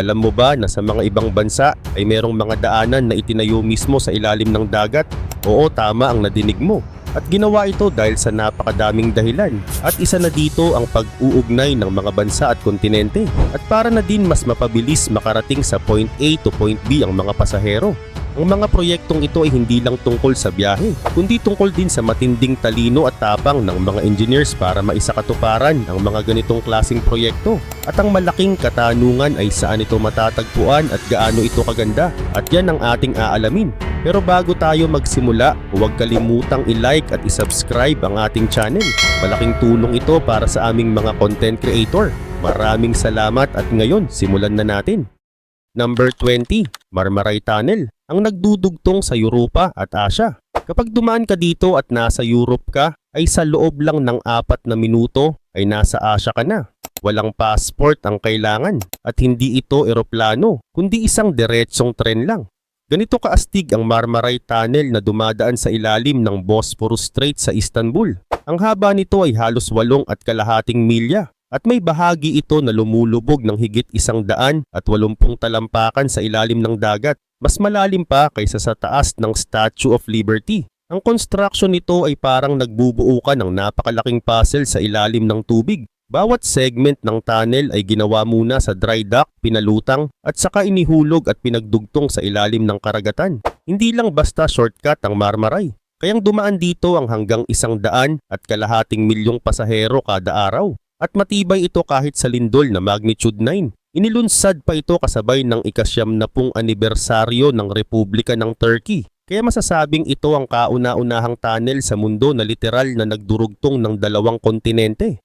Alam mo ba na sa mga ibang bansa ay merong mga daanan na itinayo mismo sa ilalim ng dagat? Oo, tama ang nadinig mo. At ginawa ito dahil sa napakadaming dahilan. At isa na dito ang pag-uugnay ng mga bansa at kontinente. At para na din mas mapabilis makarating sa point A to point B ang mga pasahero. Ang mga proyektong ito ay hindi lang tungkol sa biyahe, kundi tungkol din sa matinding talino at tapang ng mga engineers para maisakatuparan ang mga ganitong klasing proyekto. At ang malaking katanungan ay saan ito matatagpuan at gaano ito kaganda. At yan ang ating aalamin. Pero bago tayo magsimula, huwag kalimutang i-like at i-subscribe ang ating channel. Malaking tulong ito para sa aming mga content creator. Maraming salamat at ngayon simulan na natin. Number 20, Marmaray Tunnel, ang nagdudugtong sa Europa at Asia. Kapag dumaan ka dito at nasa Europe ka, ay sa loob lang ng apat na minuto ay nasa Asia ka na. Walang passport ang kailangan at hindi ito eroplano, kundi isang diretsong tren lang. Ganito kaastig ang Marmaray Tunnel na dumadaan sa ilalim ng Bosphorus Strait sa Istanbul. Ang haba nito ay halos walong at kalahating milya at may bahagi ito na lumulubog ng higit isang daan at walumpung talampakan sa ilalim ng dagat. Mas malalim pa kaysa sa taas ng Statue of Liberty. Ang construction nito ay parang nagbubuo ka ng napakalaking puzzle sa ilalim ng tubig. Bawat segment ng tunnel ay ginawa muna sa dry dock, pinalutang at saka inihulog at pinagdugtong sa ilalim ng karagatan. Hindi lang basta shortcut ang Marmaray. Kayang dumaan dito ang hanggang isang daan at kalahating milyong pasahero kada araw. At matibay ito kahit sa lindol na magnitude 9. Inilunsad pa ito kasabay ng ikasyam na pung anibersaryo ng Republika ng Turkey. Kaya masasabing ito ang kauna-unahang tunnel sa mundo na literal na nagdurugtong ng dalawang kontinente.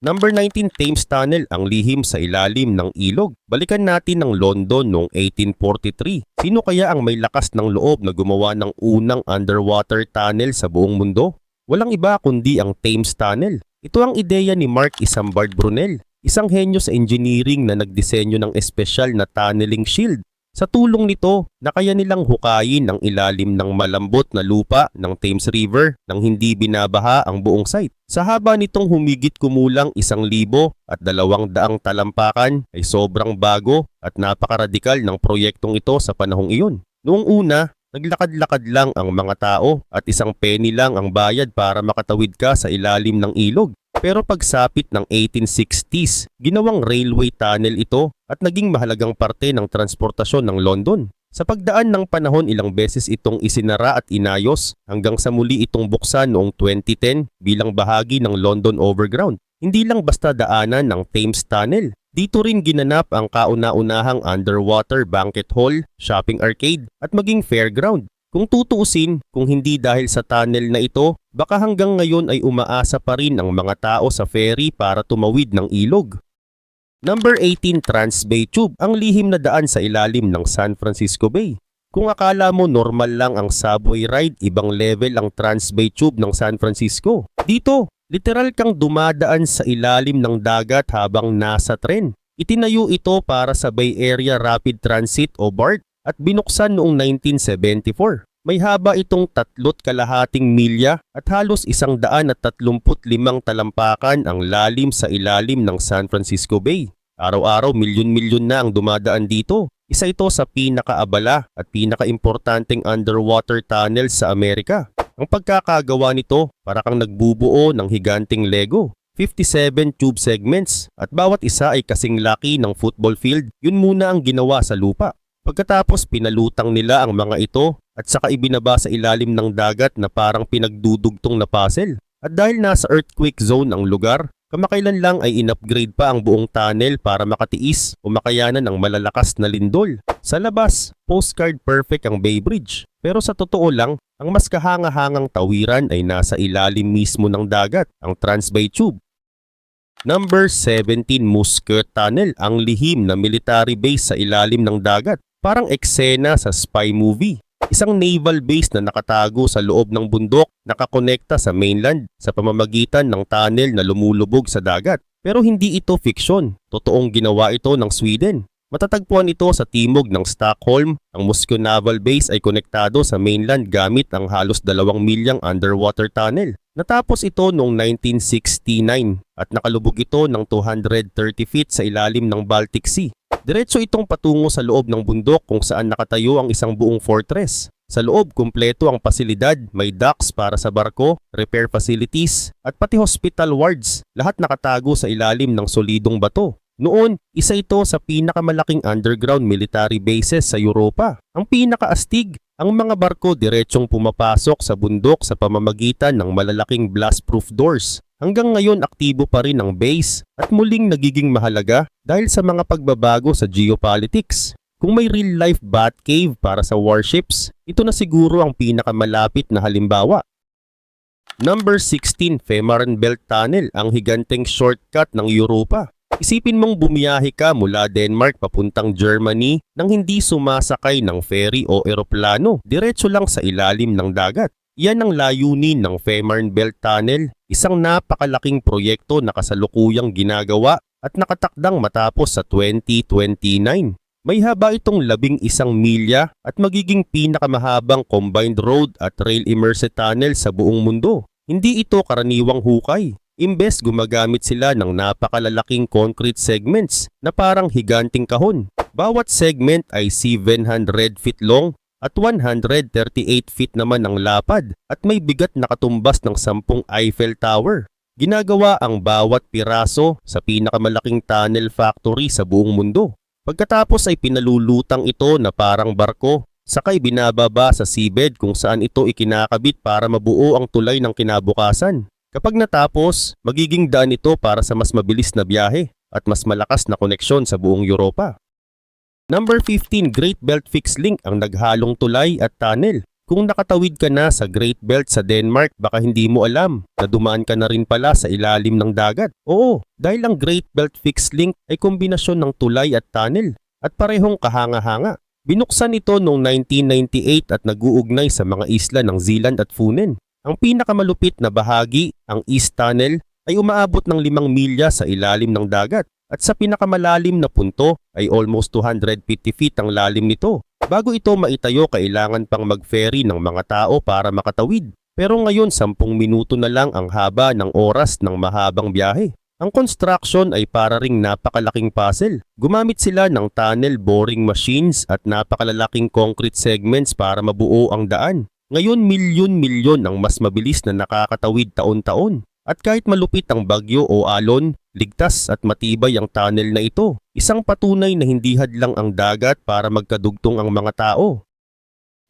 Number 19 Thames Tunnel ang lihim sa ilalim ng ilog. Balikan natin ng London noong 1843. Sino kaya ang may lakas ng loob na gumawa ng unang underwater tunnel sa buong mundo? Walang iba kundi ang Thames Tunnel. Ito ang ideya ni Mark Isambard Brunel, isang henyo sa engineering na nagdisenyo ng espesyal na tunneling shield sa tulong nito, nakaya nilang hukayin ang ilalim ng malambot na lupa ng Thames River nang hindi binabaha ang buong site. Sa haba nitong humigit kumulang isang libo at dalawang daang talampakan ay sobrang bago at napakaradikal ng proyektong ito sa panahong iyon. Noong una, naglakad-lakad lang ang mga tao at isang penny lang ang bayad para makatawid ka sa ilalim ng ilog. Pero pagsapit ng 1860s, ginawang railway tunnel ito at naging mahalagang parte ng transportasyon ng London. Sa pagdaan ng panahon ilang beses itong isinara at inayos hanggang sa muli itong buksan noong 2010 bilang bahagi ng London Overground. Hindi lang basta daanan ng Thames Tunnel. Dito rin ginanap ang kauna-unahang underwater banquet hall, shopping arcade at maging fairground. Kung tutuusin, kung hindi dahil sa tunnel na ito, baka hanggang ngayon ay umaasa pa rin ang mga tao sa ferry para tumawid ng ilog. Number 18 Transbay Tube, ang lihim na daan sa ilalim ng San Francisco Bay. Kung akala mo normal lang ang subway ride, ibang level ang Transbay Tube ng San Francisco. Dito, literal kang dumadaan sa ilalim ng dagat habang nasa tren. Itinayo ito para sa Bay Area Rapid Transit o BART at binuksan noong 1974. May haba itong tatlot kalahating milya at halos isang daan at tatlumput limang talampakan ang lalim sa ilalim ng San Francisco Bay. Araw-araw milyon-milyon na ang dumadaan dito. Isa ito sa pinakaabala at pinakaimportanteng underwater tunnel sa Amerika. Ang pagkakagawa nito para kang nagbubuo ng higanting Lego. 57 tube segments at bawat isa ay kasing laki ng football field. Yun muna ang ginawa sa lupa. Pagkatapos pinalutang nila ang mga ito at saka ibinaba sa ilalim ng dagat na parang pinagdudugtong na puzzle. At dahil nasa earthquake zone ang lugar, kamakailan lang ay in-upgrade pa ang buong tunnel para makatiis o makayanan ng malalakas na lindol. Sa labas, postcard perfect ang Bay Bridge. Pero sa totoo lang, ang mas kahanga-hangang tawiran ay nasa ilalim mismo ng dagat, ang Transbay Tube. Number 17 Musket Tunnel, ang lihim na military base sa ilalim ng dagat. Parang eksena sa spy movie. Isang naval base na nakatago sa loob ng bundok, nakakonekta sa mainland sa pamamagitan ng tunnel na lumulubog sa dagat. Pero hindi ito fiksyon. Totoong ginawa ito ng Sweden. Matatagpuan ito sa timog ng Stockholm. Ang Moscow Naval Base ay konektado sa mainland gamit ang halos dalawang milyang underwater tunnel. Natapos ito noong 1969 at nakalubog ito ng 230 feet sa ilalim ng Baltic Sea. Diretso itong patungo sa loob ng bundok kung saan nakatayo ang isang buong fortress. Sa loob, kumpleto ang pasilidad, may docks para sa barko, repair facilities, at pati hospital wards, lahat nakatago sa ilalim ng solidong bato. Noon, isa ito sa pinakamalaking underground military bases sa Europa. Ang pinakaastig, ang mga barko diretsyong pumapasok sa bundok sa pamamagitan ng malalaking blast-proof doors. Hanggang ngayon aktibo pa rin ang base at muling nagiging mahalaga dahil sa mga pagbabago sa geopolitics. Kung may real-life Batcave para sa warships, ito na siguro ang pinakamalapit na halimbawa. Number 16, Fehmarn Belt Tunnel, ang higanteng shortcut ng Europa. Isipin mong bumiyahe ka mula Denmark papuntang Germany nang hindi sumasakay ng ferry o eroplano, diretso lang sa ilalim ng dagat. Yan ang layunin ng Fehmarn Belt Tunnel, isang napakalaking proyekto na kasalukuyang ginagawa at nakatakdang matapos sa 2029. May haba itong labing isang milya at magiging pinakamahabang combined road at rail immersed tunnel sa buong mundo. Hindi ito karaniwang hukay. Imbes gumagamit sila ng napakalalaking concrete segments na parang higanting kahon. Bawat segment ay 700 feet long at 138 feet naman ang lapad at may bigat na katumbas ng 10 Eiffel Tower. Ginagawa ang bawat piraso sa pinakamalaking tunnel factory sa buong mundo. Pagkatapos ay pinalulutang ito na parang barko, sakay binababa sa seabed kung saan ito ikinakabit para mabuo ang tulay ng kinabukasan. Kapag natapos, magiging daan ito para sa mas mabilis na biyahe at mas malakas na koneksyon sa buong Europa. Number 15, Great Belt Fixed Link ang naghalong tulay at tunnel. Kung nakatawid ka na sa Great Belt sa Denmark, baka hindi mo alam na dumaan ka na rin pala sa ilalim ng dagat. Oo, dahil ang Great Belt Fixed Link ay kombinasyon ng tulay at tunnel at parehong kahanga-hanga. Binuksan ito noong 1998 at nag-uugnay sa mga isla ng Zealand at Funen. Ang pinakamalupit na bahagi, ang East Tunnel, ay umaabot ng 5 milya sa ilalim ng dagat at sa pinakamalalim na punto ay almost 250 feet ang lalim nito. Bago ito maitayo kailangan pang mag-ferry ng mga tao para makatawid. Pero ngayon 10 minuto na lang ang haba ng oras ng mahabang biyahe. Ang construction ay para ring napakalaking puzzle. Gumamit sila ng tunnel boring machines at napakalalaking concrete segments para mabuo ang daan. Ngayon milyon-milyon ang mas mabilis na nakakatawid taon-taon. At kahit malupit ang bagyo o alon, ligtas at matibay ang tunnel na ito. Isang patunay na hindi hadlang ang dagat para magkadugtong ang mga tao.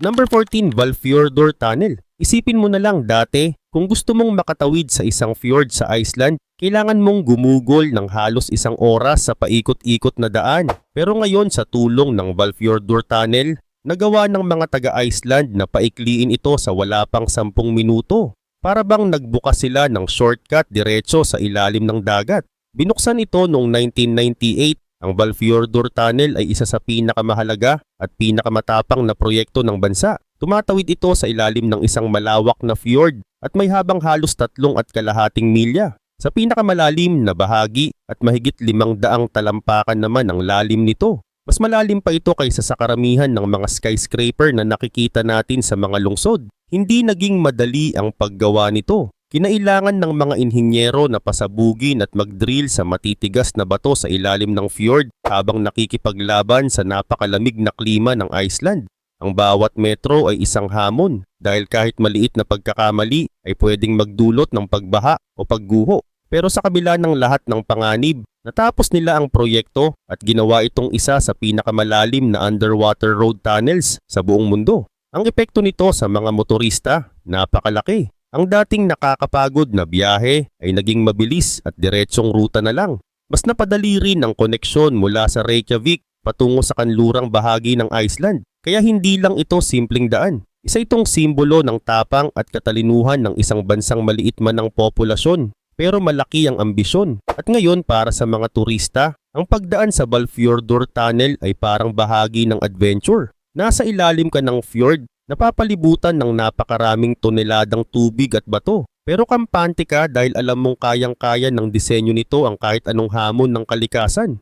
Number 14, Valfjordur Tunnel. Isipin mo na lang dati, kung gusto mong makatawid sa isang fjord sa Iceland, kailangan mong gumugol ng halos isang oras sa paikot-ikot na daan. Pero ngayon sa tulong ng Valfjordur Tunnel, Nagawa ng mga taga-Iceland na paikliin ito sa wala pang 10 minuto. Para bang nagbukas sila ng shortcut diretso sa ilalim ng dagat. Binuksan ito noong 1998. Ang Balfjordur Tunnel ay isa sa pinakamahalaga at pinakamatapang na proyekto ng bansa. Tumatawid ito sa ilalim ng isang malawak na fjord at may habang halos tatlong at kalahating milya. Sa pinakamalalim na bahagi at mahigit limang daang talampakan naman ang lalim nito. Mas malalim pa ito kaysa sa karamihan ng mga skyscraper na nakikita natin sa mga lungsod. Hindi naging madali ang paggawa nito. Kinailangan ng mga inhinyero na pasabugin at mag-drill sa matitigas na bato sa ilalim ng fjord habang nakikipaglaban sa napakalamig na klima ng Iceland. Ang bawat metro ay isang hamon dahil kahit maliit na pagkakamali ay pwedeng magdulot ng pagbaha o pagguho. Pero sa kabila ng lahat ng panganib, Natapos nila ang proyekto at ginawa itong isa sa pinakamalalim na underwater road tunnels sa buong mundo. Ang epekto nito sa mga motorista, napakalaki. Ang dating nakakapagod na biyahe ay naging mabilis at diretsong ruta na lang. Mas napadali rin ang koneksyon mula sa Reykjavik patungo sa kanlurang bahagi ng Iceland. Kaya hindi lang ito simpleng daan. Isa itong simbolo ng tapang at katalinuhan ng isang bansang maliit man ang populasyon pero malaki ang ambisyon. At ngayon para sa mga turista, ang pagdaan sa Balfjordur Tunnel ay parang bahagi ng adventure. Nasa ilalim ka ng fjord, napapalibutan ng napakaraming toneladang tubig at bato. Pero kampante ka dahil alam mong kayang-kaya ng disenyo nito ang kahit anong hamon ng kalikasan.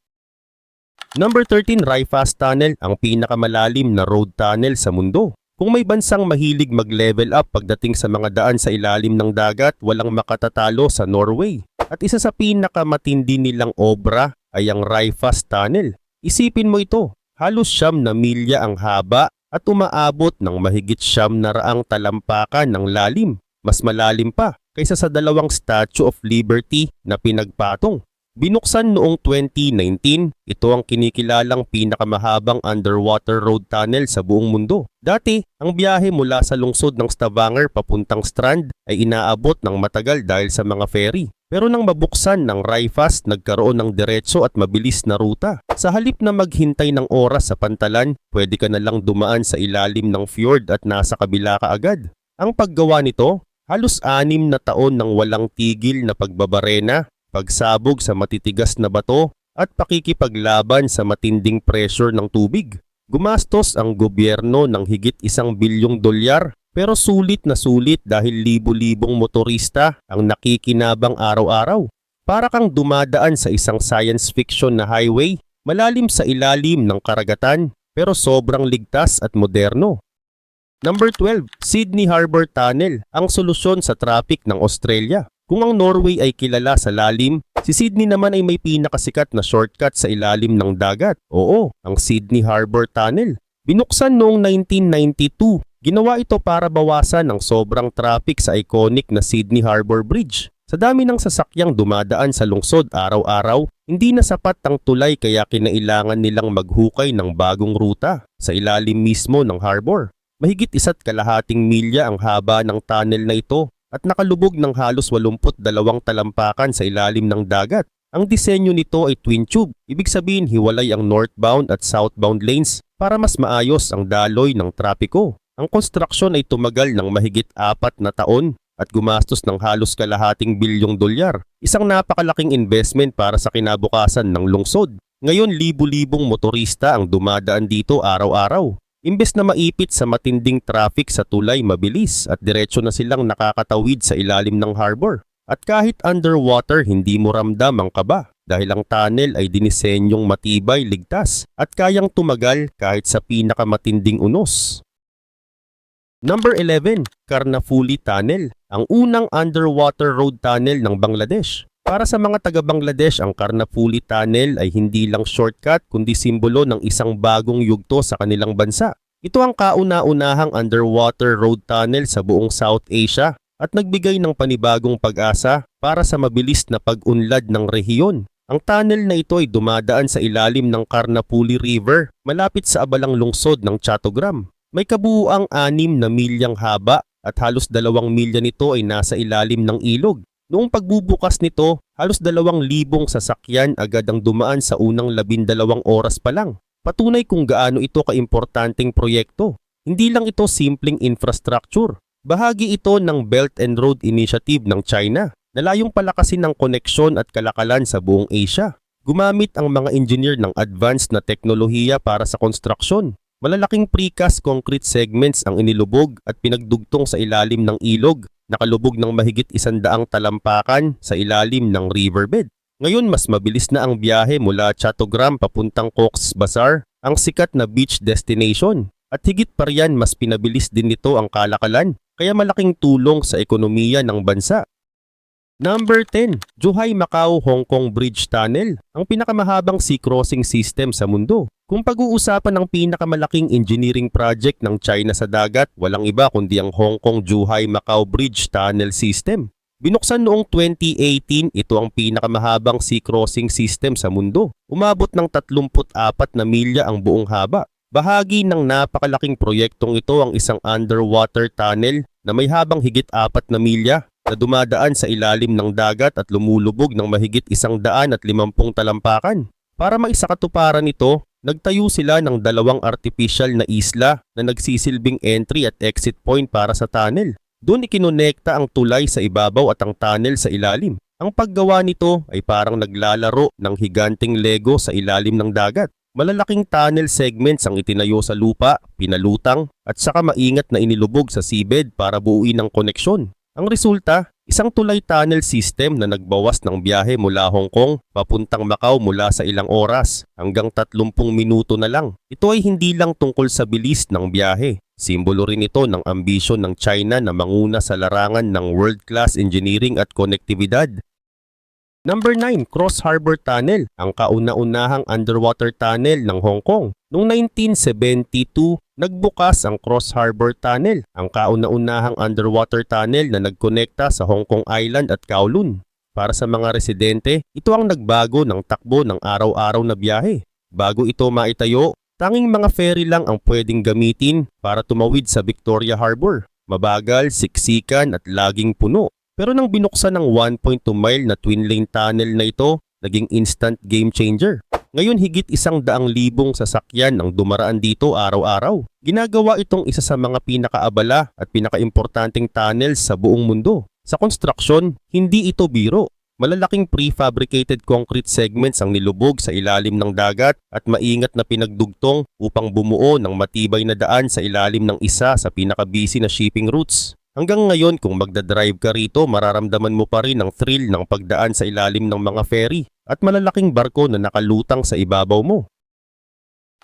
Number 13, Ryfast Tunnel, ang pinakamalalim na road tunnel sa mundo. Kung may bansang mahilig mag-level up pagdating sa mga daan sa ilalim ng dagat, walang makatatalo sa Norway. At isa sa pinakamatindi nilang obra ay ang Ryfast Tunnel. Isipin mo ito, halos siyam na milya ang haba at umaabot ng mahigit siyam na raang talampakan ng lalim. Mas malalim pa kaysa sa dalawang Statue of Liberty na pinagpatong. Binuksan noong 2019, ito ang kinikilalang pinakamahabang underwater road tunnel sa buong mundo. Dati, ang biyahe mula sa lungsod ng Stavanger papuntang Strand ay inaabot ng matagal dahil sa mga ferry. Pero nang mabuksan ng Ryfast, nagkaroon ng diretso at mabilis na ruta. Sa halip na maghintay ng oras sa pantalan, pwede ka na lang dumaan sa ilalim ng fjord at nasa kabila ka agad. Ang paggawa nito, halos anim na taon ng walang tigil na pagbabarena, pagsabog sa matitigas na bato, at pakikipaglaban sa matinding pressure ng tubig. Gumastos ang gobyerno ng higit isang bilyong dolyar pero sulit na sulit dahil libo-libong motorista ang nakikinabang araw-araw. Para kang dumadaan sa isang science fiction na highway, malalim sa ilalim ng karagatan pero sobrang ligtas at moderno. Number 12, Sydney Harbour Tunnel, ang solusyon sa traffic ng Australia. Kung ang Norway ay kilala sa lalim, si Sydney naman ay may pinakasikat na shortcut sa ilalim ng dagat. Oo, ang Sydney Harbour Tunnel. Binuksan noong 1992 Ginawa ito para bawasan ang sobrang traffic sa iconic na Sydney Harbour Bridge. Sa dami ng sasakyang dumadaan sa lungsod araw-araw, hindi na sapat ang tulay kaya kinailangan nilang maghukay ng bagong ruta sa ilalim mismo ng harbor. Mahigit isa't kalahating milya ang haba ng tunnel na ito at nakalubog ng halos 82 talampakan sa ilalim ng dagat. Ang disenyo nito ay twin tube, ibig sabihin hiwalay ang northbound at southbound lanes para mas maayos ang daloy ng trapiko. Ang konstruksyon ay tumagal ng mahigit apat na taon at gumastos ng halos kalahating bilyong dolyar. Isang napakalaking investment para sa kinabukasan ng lungsod. Ngayon libu-libong motorista ang dumadaan dito araw-araw. Imbes na maipit sa matinding traffic sa tulay mabilis at diretso na silang nakakatawid sa ilalim ng harbor. At kahit underwater hindi mo ramdam ang kaba dahil ang tunnel ay dinisenyong matibay, ligtas at kayang tumagal kahit sa pinakamatinding unos. Number 11, Karnafuli Tunnel, ang unang underwater road tunnel ng Bangladesh. Para sa mga taga Bangladesh, ang Karnafuli Tunnel ay hindi lang shortcut kundi simbolo ng isang bagong yugto sa kanilang bansa. Ito ang kauna-unahang underwater road tunnel sa buong South Asia at nagbigay ng panibagong pag-asa para sa mabilis na pag-unlad ng rehiyon. Ang tunnel na ito ay dumadaan sa ilalim ng Karnapuli River malapit sa abalang lungsod ng Chattogram. May kabuuang anim na milyang haba at halos dalawang milya nito ay nasa ilalim ng ilog. Noong pagbubukas nito, halos dalawang libong sasakyan agad ang dumaan sa unang labindalawang oras pa lang. Patunay kung gaano ito kaimportanteng proyekto. Hindi lang ito simpleng infrastructure. Bahagi ito ng Belt and Road Initiative ng China na layong palakasin ng koneksyon at kalakalan sa buong Asia. Gumamit ang mga engineer ng advanced na teknolohiya para sa konstruksyon Malalaking precast concrete segments ang inilubog at pinagdugtong sa ilalim ng ilog, nakalubog ng mahigit isandaang talampakan sa ilalim ng riverbed. Ngayon mas mabilis na ang biyahe mula Chattogram papuntang Cox's Bazar, ang sikat na beach destination. At higit pa riyan mas pinabilis din nito ang kalakalan, kaya malaking tulong sa ekonomiya ng bansa. Number 10, Zhuhai Macau Hong Kong Bridge Tunnel, ang pinakamahabang sea crossing system sa mundo. Kung pag-uusapan ng pinakamalaking engineering project ng China sa dagat, walang iba kundi ang Hong Kong-Zhuhai-Macau Bridge Tunnel System. Binuksan noong 2018, ito ang pinakamahabang sea crossing system sa mundo. Umabot ng 34 na milya ang buong haba. Bahagi ng napakalaking proyektong ito ang isang underwater tunnel na may habang higit 4 na milya na dumadaan sa ilalim ng dagat at lumulubog ng mahigit isang daan at limampung talampakan. Para maisakatuparan ito, Nagtayo sila ng dalawang artificial na isla na nagsisilbing entry at exit point para sa tunnel. Doon ikinonekta ang tulay sa ibabaw at ang tunnel sa ilalim. Ang paggawa nito ay parang naglalaro ng higanting Lego sa ilalim ng dagat. Malalaking tunnel segments ang itinayo sa lupa, pinalutang at saka maingat na inilubog sa seabed para buuin ang koneksyon. Ang resulta, Isang tulay tunnel system na nagbawas ng biyahe mula Hong Kong papuntang Macau mula sa ilang oras hanggang 30 minuto na lang. Ito ay hindi lang tungkol sa bilis ng biyahe. Simbolo rin ito ng ambisyon ng China na manguna sa larangan ng world-class engineering at konektibidad Number 9, Cross Harbor Tunnel, ang kauna-unahang underwater tunnel ng Hong Kong. Noong 1972, nagbukas ang Cross Harbor Tunnel, ang kauna-unahang underwater tunnel na nagkonekta sa Hong Kong Island at Kowloon. Para sa mga residente, ito ang nagbago ng takbo ng araw-araw na biyahe. Bago ito maitayo, tanging mga ferry lang ang pwedeng gamitin para tumawid sa Victoria Harbor. Mabagal, siksikan at laging puno. Pero nang binuksan ng 1.2 mile na twin lane tunnel na ito, naging instant game changer. Ngayon higit isang daang libong sasakyan ang dumaraan dito araw-araw. Ginagawa itong isa sa mga pinakaabala at pinakaimportanteng tunnels sa buong mundo. Sa construction, hindi ito biro. Malalaking prefabricated concrete segments ang nilubog sa ilalim ng dagat at maingat na pinagdugtong upang bumuo ng matibay na daan sa ilalim ng isa sa pinakabisi na shipping routes. Hanggang ngayon kung magdadrive ka rito mararamdaman mo pa rin ang thrill ng pagdaan sa ilalim ng mga ferry at malalaking barko na nakalutang sa ibabaw mo.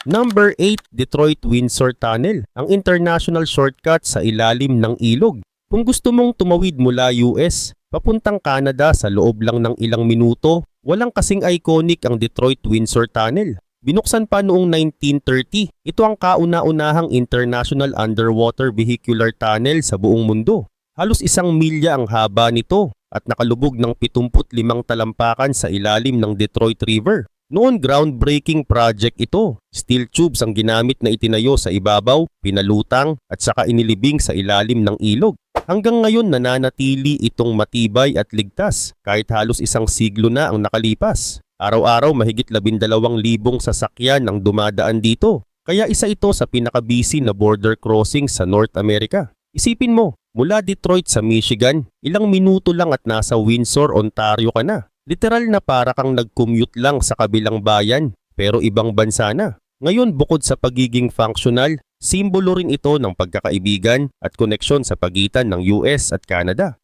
Number 8, Detroit Windsor Tunnel, ang international shortcut sa ilalim ng ilog. Kung gusto mong tumawid mula US, papuntang Canada sa loob lang ng ilang minuto, walang kasing iconic ang Detroit Windsor Tunnel. Binuksan pa noong 1930, ito ang kauna-unahang international underwater vehicular tunnel sa buong mundo. Halos isang milya ang haba nito at nakalubog ng 75 talampakan sa ilalim ng Detroit River. Noon groundbreaking project ito. Steel tubes ang ginamit na itinayo sa ibabaw, pinalutang at saka inilibing sa ilalim ng ilog. Hanggang ngayon nananatili itong matibay at ligtas kahit halos isang siglo na ang nakalipas. Araw-araw mahigit labindalawang libong sasakyan ang dumadaan dito. Kaya isa ito sa pinakabisi na border crossing sa North America. Isipin mo, mula Detroit sa Michigan, ilang minuto lang at nasa Windsor, Ontario ka na. Literal na para kang nag-commute lang sa kabilang bayan, pero ibang bansa na. Ngayon bukod sa pagiging functional, simbolo rin ito ng pagkakaibigan at koneksyon sa pagitan ng US at Canada.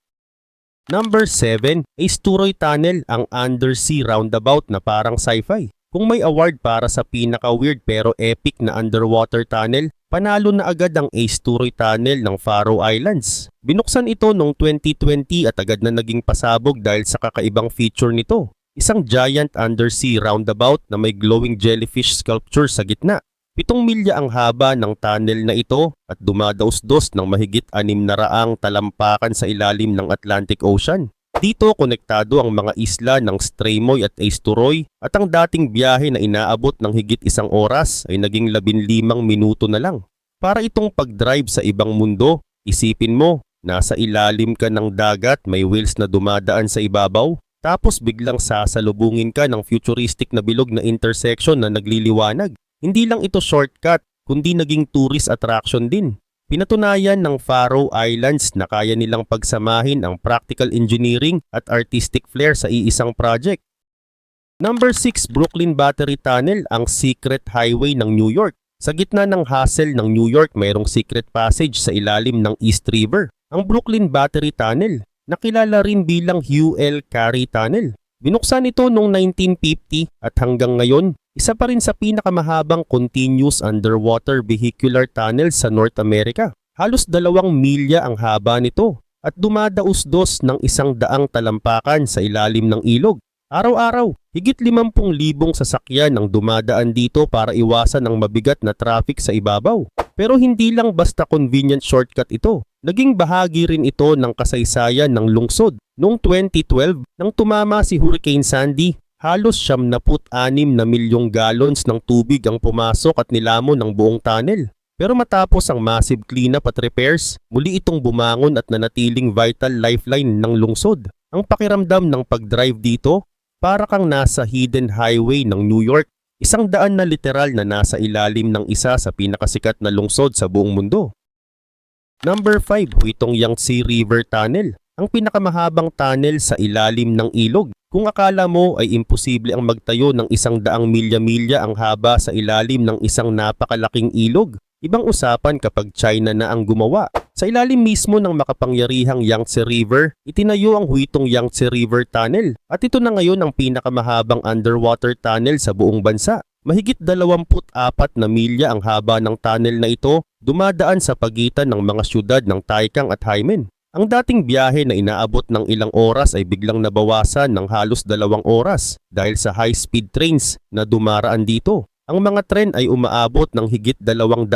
Number 7, Asturoy Tunnel, ang undersea roundabout na parang sci-fi. Kung may award para sa pinaka-weird pero epic na underwater tunnel, panalo na agad ang Asturoy Tunnel ng Faroe Islands. Binuksan ito noong 2020 at agad na naging pasabog dahil sa kakaibang feature nito. Isang giant undersea roundabout na may glowing jellyfish sculpture sa gitna. Pitong milya ang haba ng tunnel na ito at dumadaos-dos ng mahigit anim na raang talampakan sa ilalim ng Atlantic Ocean. Dito konektado ang mga isla ng Streymoy at Eysturoy at ang dating biyahe na inaabot ng higit isang oras ay naging labinlimang minuto na lang. Para itong pag-drive sa ibang mundo, isipin mo, nasa ilalim ka ng dagat may wheels na dumadaan sa ibabaw, tapos biglang sasalubungin ka ng futuristic na bilog na intersection na nagliliwanag. Hindi lang ito shortcut, kundi naging tourist attraction din. Pinatunayan ng Faroe Islands na kaya nilang pagsamahin ang practical engineering at artistic flair sa iisang project. Number 6, Brooklyn Battery Tunnel, ang secret highway ng New York. Sa gitna ng hassle ng New York, mayroong secret passage sa ilalim ng East River, ang Brooklyn Battery Tunnel, nakilala rin bilang Hugh L. Carey Tunnel. Binuksan ito noong 1950 at hanggang ngayon, isa pa rin sa pinakamahabang continuous underwater vehicular tunnel sa North America. Halos dalawang milya ang haba nito at dumadaos-dos ng isang daang talampakan sa ilalim ng ilog. Araw-araw, higit 50,000 sasakyan ang dumadaan dito para iwasan ang mabigat na traffic sa ibabaw. Pero hindi lang basta convenient shortcut ito. Naging bahagi rin ito ng kasaysayan ng lungsod. Noong 2012, nang tumama si Hurricane Sandy, halos 76 na milyong gallons ng tubig ang pumasok at nilamon ng buong tunnel. Pero matapos ang massive cleanup at repairs, muli itong bumangon at nanatiling vital lifeline ng lungsod. Ang pakiramdam ng pag-drive dito, para kang nasa hidden highway ng New York, isang daan na literal na nasa ilalim ng isa sa pinakasikat na lungsod sa buong mundo. Number 5, Huitong Yangtze River Tunnel ang pinakamahabang tunnel sa ilalim ng ilog. Kung akala mo ay imposible ang magtayo ng isang daang milya-milya ang haba sa ilalim ng isang napakalaking ilog, ibang usapan kapag China na ang gumawa. Sa ilalim mismo ng makapangyarihang Yangtze River, itinayo ang Huitong Yangtze River Tunnel at ito na ngayon ang pinakamahabang underwater tunnel sa buong bansa. Mahigit 24 na milya ang haba ng tunnel na ito dumadaan sa pagitan ng mga syudad ng Taikang at Haimen. Ang dating biyahe na inaabot ng ilang oras ay biglang nabawasan ng halos dalawang oras dahil sa high-speed trains na dumaraan dito. Ang mga tren ay umaabot ng higit 218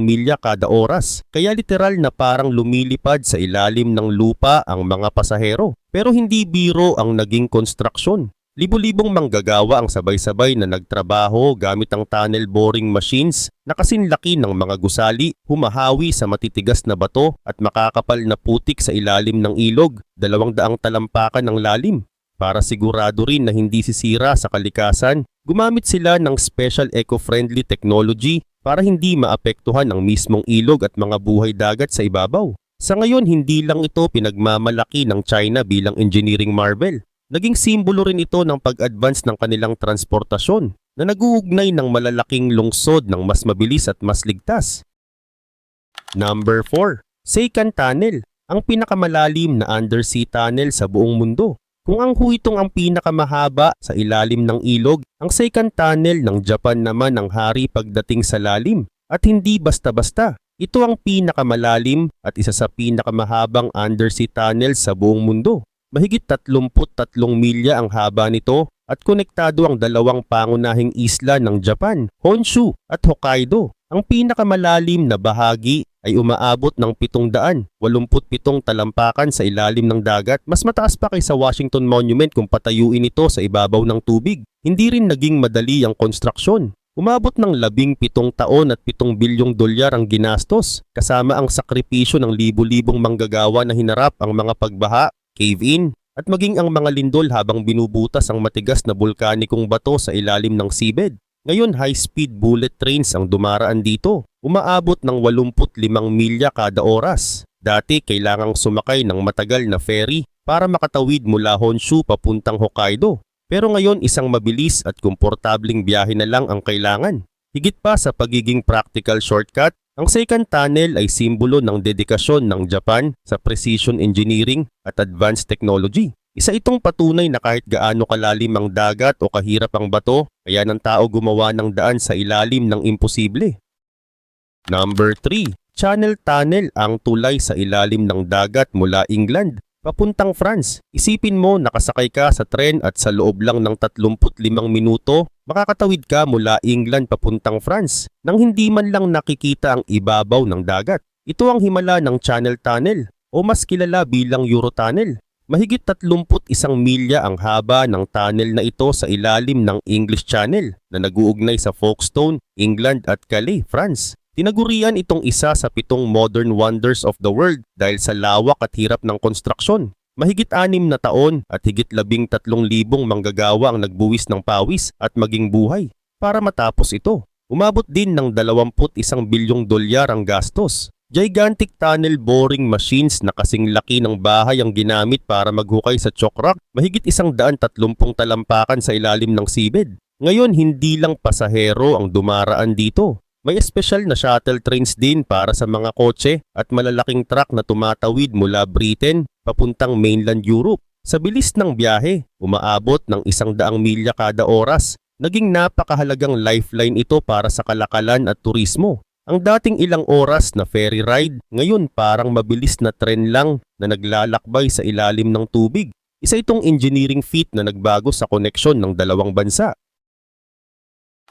milya kada oras, kaya literal na parang lumilipad sa ilalim ng lupa ang mga pasahero. Pero hindi biro ang naging konstruksyon. Libo-libong manggagawa ang sabay-sabay na nagtrabaho gamit ang tunnel boring machines na kasinlaki ng mga gusali, humahawi sa matitigas na bato at makakapal na putik sa ilalim ng ilog, dalawang daang talampakan ng lalim. Para sigurado rin na hindi sisira sa kalikasan, gumamit sila ng special eco-friendly technology para hindi maapektuhan ang mismong ilog at mga buhay dagat sa ibabaw. Sa ngayon, hindi lang ito pinagmamalaki ng China bilang engineering marvel. Naging simbolo rin ito ng pag-advance ng kanilang transportasyon na naguugnay ng malalaking lungsod ng mas mabilis at mas ligtas. Number 4. Seikan Tunnel, ang pinakamalalim na undersea tunnel sa buong mundo. Kung ang huitong ang pinakamahaba sa ilalim ng ilog, ang Seikan Tunnel ng Japan naman ang hari pagdating sa lalim. At hindi basta-basta. Ito ang pinakamalalim at isa sa pinakamahabang undersea tunnel sa buong mundo. Mahigit 33 milya ang haba nito at konektado ang dalawang pangunahing isla ng Japan, Honshu at Hokkaido. Ang pinakamalalim na bahagi ay umaabot ng 787 talampakan sa ilalim ng dagat. Mas mataas pa kaysa Washington Monument kung patayuin ito sa ibabaw ng tubig. Hindi rin naging madali ang konstruksyon. Umabot ng labing pitong taon at pitong bilyong dolyar ang ginastos, kasama ang sakripisyo ng libu-libong manggagawa na hinarap ang mga pagbaha, cave-in, at maging ang mga lindol habang binubutas ang matigas na bulkanikong bato sa ilalim ng seabed. Ngayon high-speed bullet trains ang dumaraan dito. Umaabot ng 85 milya kada oras. Dati kailangang sumakay ng matagal na ferry para makatawid mula Honshu papuntang Hokkaido. Pero ngayon isang mabilis at komportabling biyahe na lang ang kailangan. Higit pa sa pagiging practical shortcut, ang Seikan Tunnel ay simbolo ng dedikasyon ng Japan sa precision engineering at advanced technology. Isa itong patunay na kahit gaano kalalim ang dagat o kahirap ang bato, kaya ng tao gumawa ng daan sa ilalim ng imposible. Number 3. Channel Tunnel ang tulay sa ilalim ng dagat mula England papuntang France. Isipin mo nakasakay ka sa tren at sa loob lang ng 35 minuto, makakatawid ka mula England papuntang France nang hindi man lang nakikita ang ibabaw ng dagat. Ito ang himala ng Channel Tunnel o mas kilala bilang Eurotunnel. Mahigit 31 milya ang haba ng tunnel na ito sa ilalim ng English Channel na naguugnay sa Folkestone, England at Calais, France. Tinagurian itong isa sa pitong modern wonders of the world dahil sa lawak at hirap ng konstruksyon. Mahigit anim na taon at higit labing tatlong libong manggagawa ang nagbuwis ng pawis at maging buhay para matapos ito. Umabot din ng 21 bilyong dolyar ang gastos. Gigantic tunnel boring machines na kasing laki ng bahay ang ginamit para maghukay sa chokrak, mahigit isang daan tatlumpong talampakan sa ilalim ng seabed. Ngayon hindi lang pasahero ang dumaraan dito. May espesyal na shuttle trains din para sa mga kotse at malalaking truck na tumatawid mula Britain papuntang mainland Europe. Sa bilis ng biyahe, umaabot ng isang daang milya kada oras. Naging napakahalagang lifeline ito para sa kalakalan at turismo. Ang dating ilang oras na ferry ride, ngayon parang mabilis na tren lang na naglalakbay sa ilalim ng tubig. Isa itong engineering feat na nagbago sa koneksyon ng dalawang bansa.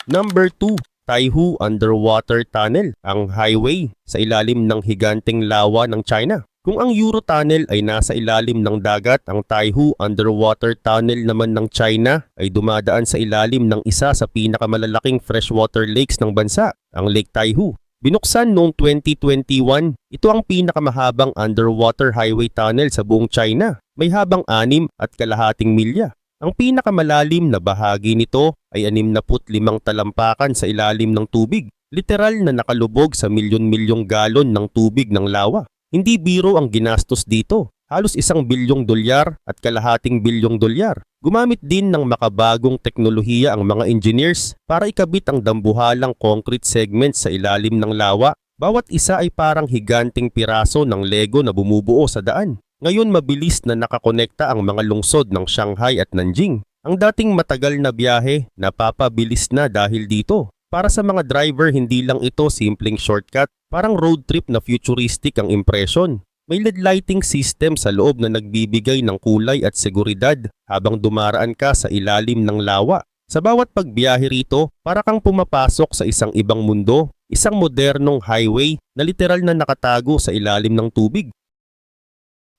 Number 2. Taihu Underwater Tunnel, ang highway sa ilalim ng higanteng lawa ng China. Kung ang Eurotunnel ay nasa ilalim ng dagat, ang Taihu Underwater Tunnel naman ng China ay dumadaan sa ilalim ng isa sa pinakamalalaking freshwater lakes ng bansa, ang Lake Taihu. Binuksan noong 2021, ito ang pinakamahabang underwater highway tunnel sa buong China. May habang anim at kalahating milya. Ang pinakamalalim na bahagi nito ay 65 talampakan sa ilalim ng tubig. Literal na nakalubog sa milyon-milyong galon ng tubig ng lawa. Hindi biro ang ginastos dito. Halos isang bilyong dolyar at kalahating bilyong dolyar. Gumamit din ng makabagong teknolohiya ang mga engineers para ikabit ang dambuhalang concrete segments sa ilalim ng lawa. Bawat isa ay parang higanting piraso ng Lego na bumubuo sa daan. Ngayon mabilis na nakakonekta ang mga lungsod ng Shanghai at Nanjing. Ang dating matagal na biyahe, napapabilis na dahil dito. Para sa mga driver, hindi lang ito simpleng shortcut, parang road trip na futuristic ang impression. May LED lighting system sa loob na nagbibigay ng kulay at seguridad habang dumaraan ka sa ilalim ng lawa. Sa bawat pagbiyahe rito, para kang pumapasok sa isang ibang mundo, isang modernong highway na literal na nakatago sa ilalim ng tubig.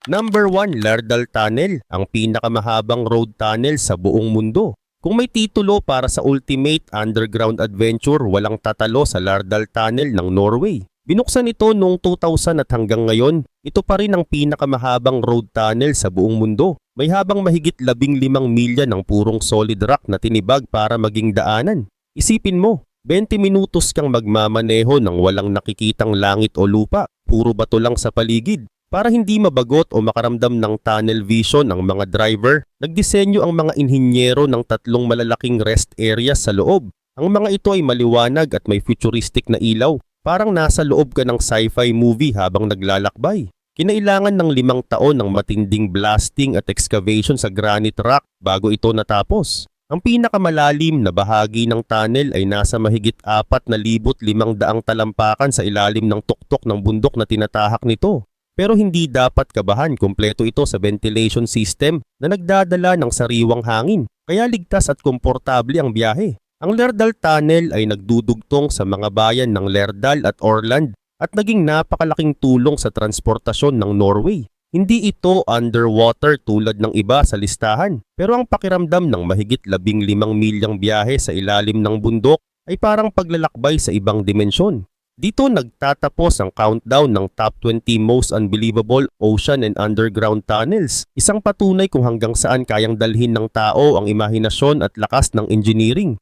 Number 1, Lardal Tunnel, ang pinakamahabang road tunnel sa buong mundo. Kung may titulo para sa ultimate underground adventure, walang tatalo sa Lardal Tunnel ng Norway. Binuksan ito noong 2000 at hanggang ngayon, ito pa rin ang pinakamahabang road tunnel sa buong mundo. May habang mahigit 15 milya ng purong solid rock na tinibag para maging daanan. Isipin mo, 20 minutos kang magmamaneho ng walang nakikitang langit o lupa, puro bato lang sa paligid. Para hindi mabagot o makaramdam ng tunnel vision ang mga driver, nagdisenyo ang mga inhinyero ng tatlong malalaking rest areas sa loob. Ang mga ito ay maliwanag at may futuristic na ilaw, parang nasa loob ka ng sci-fi movie habang naglalakbay. Kinailangan ng limang taon ng matinding blasting at excavation sa granite rock bago ito natapos. Ang pinakamalalim na bahagi ng tunnel ay nasa mahigit 4,500 talampakan sa ilalim ng tuktok ng bundok na tinatahak nito. Pero hindi dapat kabahan kumpleto ito sa ventilation system na nagdadala ng sariwang hangin, kaya ligtas at komportable ang biyahe. Ang Lerdal Tunnel ay nagdudugtong sa mga bayan ng Lerdal at Orland at naging napakalaking tulong sa transportasyon ng Norway. Hindi ito underwater tulad ng iba sa listahan, pero ang pakiramdam ng mahigit 15 milyang biyahe sa ilalim ng bundok ay parang paglalakbay sa ibang dimensyon. Dito nagtatapos ang countdown ng top 20 most unbelievable ocean and underground tunnels. Isang patunay kung hanggang saan kayang dalhin ng tao ang imahinasyon at lakas ng engineering.